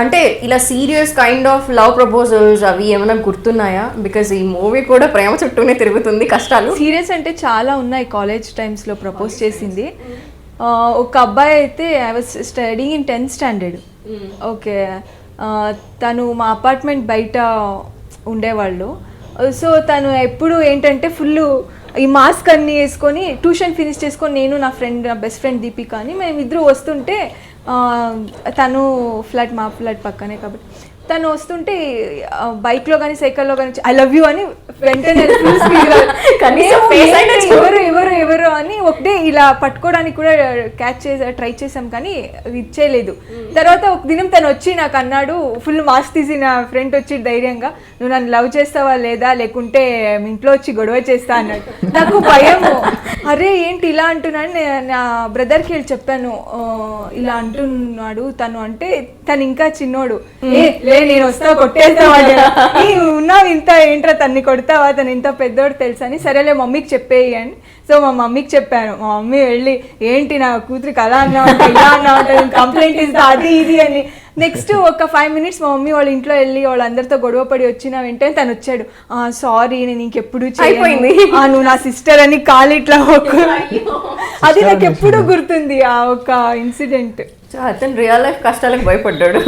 అంటే ఇలా serious kind of love proposals అవి ఏమైనా గుర్తున్నాయా? బికాస్ ఈ మూవీ కూడా ప్రేమ చుట్టూనే తిరుగుతుంది కష్టాలు. సీరియస్ అంటే చాలా ఉన్నాయి కాలేజ్ టైమ్స్లో ప్రపోజ్ చేసింది. ఒక అబ్బాయి అయితే I was studying in tenth standard okay తను మా అపార్ట్మెంట్ బయట ఉండేవాళ్ళు. సో తను ఎప్పుడు ఏంటంటే ఫుల్ ఈ మాస్క్ అన్ని వేసుకొని ట్యూషన్ ఫినిష్ చేసుకొని నేను నా ఫ్రెండ్ నా బెస్ట్ ఫ్రెండ్ దీపిక అని మేమిద్దరు వస్తుంటే ఆ, తను ఫ్లాట్ మా ఫ్లాట్ పక్కనే కాబట్టి. తను వస్తుంటే బైక్లో కానీ సైకిల్లో కానీ ఐ లవ్ యూ అని వెంటనే ఎవరు అని ఒకటే ఇలా పట్టుకోవడానికి కూడా క్యాచ్ చేసా ట్రై చేసాం కానీ ఇచ్చేయలేదు. తర్వాత ఒక దినం తను వచ్చి నాకు అన్నాడు ఫుల్ మాస్క్ తీసి నా ఫ్రెండ్ వచ్చి ధైర్యంగా నువ్వు నన్ను లవ్ చేస్తావా లేదా? లేకుంటే ఇంట్లో వచ్చి గొడవ చేస్తా అన్నాడు. నాకు భయం అరే ఏంటి ఇలా అంటున్నాడు? నే- నా బ్రదర్కి వెళ్ళి చెప్పాను. "ఆ, ఇలా అంటున్నాడు తను అంటే తను ఇంకా చిన్నోడు. ఏ లే నేను వస్తా కొట్టేస్తావా ఉన్నావు ఇంత ఏంట్రా తన్ని కొడతావా? తను ఇంత పెద్దోడు తెలుసా అని. సరేలే మమ్మీకి చెప్పేయి అని. సో మా మమ్మీకి చెప్పాను. మా మమ్మీ వెళ్ళి ఏంటి నా కూతురికి అలా అన్నావు అంటే ఇలా అన్నావు అంటే కంప్లైంట్ ఇస్తా అది ఇది అని. నెక్స్ట్ ఒక ఫైవ్ మినిట్స్ మా మమ్మీ వాళ్ళ ఇంట్లో వెళ్ళి వాళ్ళందరితో గొడవ పడి వచ్చిన వెంటనే తను వచ్చాడు. సారీ నేను ఇంకెప్పుడు. అయిపోయింది. ఆ, నువ్వు నా సిస్టర్ అని కాలు ఇట్లా అది నాకు ఎప్పుడు గుర్తుంది ఆ ఒక ఇన్సిడెంట్ అతను రియల్ లైఫ్ కష్టాలకు భయపడ్డాడు.